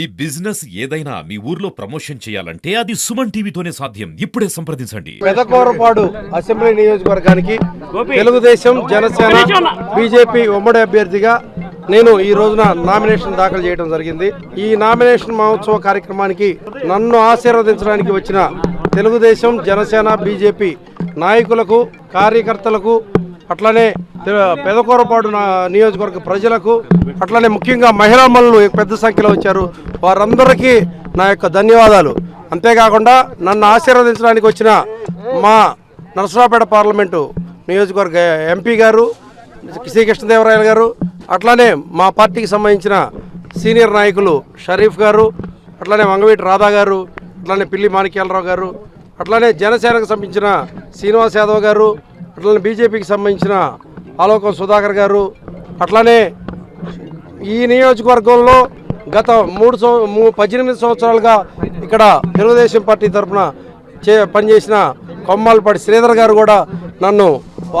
ఈ బిజినెస్ ఏదైనా మీ ఊర్లో ప్రమోషన్ చేయాలంటే అది సుమన్ టీవీతోనే సాధ్యం. ఇప్పుడే సంప్రదించండి. పెదకూరపాడు అసెంబ్లీ నియోజకవర్గానికి తెలుగుదేశం జనసేన బీజేపీ ఉమ్మడి అభ్యర్థిగా నేను ఈ రోజున నామినేషన్ దాఖలు చేయడం జరిగింది. ఈ నామినేషన్ మహోత్సవ కార్యక్రమానికి నన్ను ఆశీర్వదించడానికి వచ్చిన తెలుగుదేశం జనసేన బీజేపీ నాయకులకు కార్యకర్తలకు అట్లనే పెదకూరపాడు నియోజకవర్గ ప్రజలకు అట్లనే ముఖ్యంగా మహిళా మనులు పెద్ద సంఖ్యలో వచ్చారు. వారందరికీ నా యొక్క ధన్యవాదాలు. అంతేకాకుండా నన్ను ఆశీర్వదించడానికి వచ్చిన మా నరసరావుపేట పార్లమెంటు నియోజకవర్గ ఎంపీ గారు శ్రీ కృష్ణదేవరాయలు గారు అట్లానే మా పార్టీకి సంబంధించిన సీనియర్ నాయకులు షరీఫ్ గారు అట్లానే వంగవీటి రాధా గారు అట్లానే పిల్లి మాణిక్యాలరావు గారు అట్లానే జనసేనకు సంబంధించిన శ్రీనివాస్ యాదవ్ గారు అట్లనే బీజేపీకి సంబంధించిన ఆలోకం సుధాకర్ గారు అట్లనే ఈ నియోజకవర్గంలో గత మూడు సంవ మూ- పద్దెనిమిది సంవత్సరాలుగా ఇక్కడ తెలుగుదేశం పార్టీ తరఫున చే పనిచేసిన కొమ్మాలపాటి శ్రీధర్ గారు కూడా నన్ను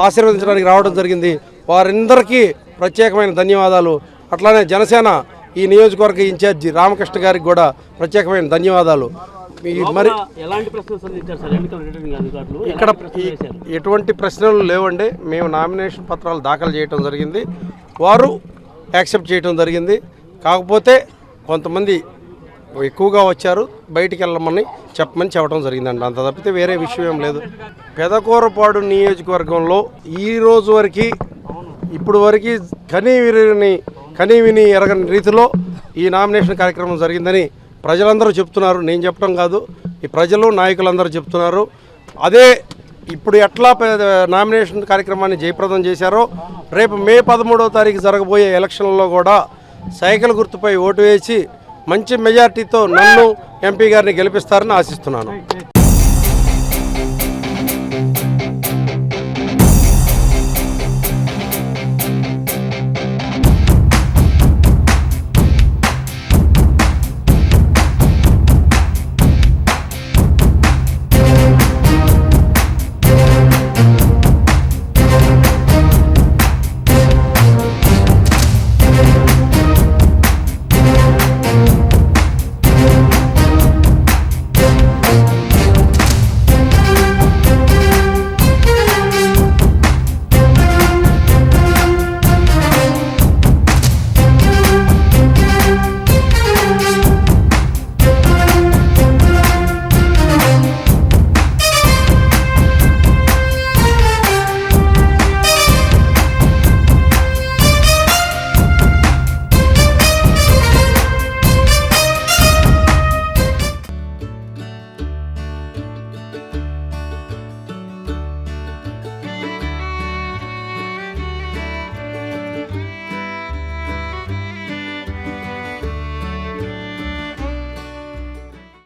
ఆశీర్వదించడానికి రావడం జరిగింది. వారందరికీ ప్రత్యేకమైన ధన్యవాదాలు. అట్లానే జనసేన ఈ నియోజకవర్గ ఇన్ఛార్జి రామకృష్ణ గారికి కూడా ప్రత్యేకమైన ధన్యవాదాలు. మరి ఎలాంటి ప్రశ్నలు సంధించారు సార్? ఎన్నికల రిటర్నింగ్ అధికారులు ఇక్కడ ఎటువంటి ప్రశ్నలు లేవండి. మేము నామినేషన్ పత్రాలు దాఖలు చేయటం జరిగింది. వారు యాక్సెప్ట్ చేయటం జరిగింది. కాకపోతే కొంతమంది ఎక్కువగా వచ్చారు. బయటికి వెళ్ళమని చెప్పమని చెప్పడం జరిగిందండి. అంత తప్పితే వేరే విషయం ఏం లేదు. పెదకూరపాడు నియోజకవర్గంలో ఈ రోజు వరకు ఇప్పుడు వరకు కనీ విని కనీ విని ఎరగని రీతిలో ఈ నామినేషన్ కార్యక్రమం జరిగిందని ప్రజలందరూ చెప్తున్నారు. నేను చెప్పడం కాదు. ఈ ప్రజలు నాయకులందరూ చెప్తున్నారు. అదే ఇప్పుడు ఎట్లా నామినేషన్ కార్యక్రమాన్ని జయప్రదం చేశారో రేపు మే పదమూడవ తారీఖు జరగబోయే ఎలక్షన్లలో కూడా సైకిల్ గుర్తుపై ఓటు వేసి మంచి మెజార్టీతో నన్ను ఎంపీ గారిని గెలిపిస్తారని ఆశిస్తున్నాను.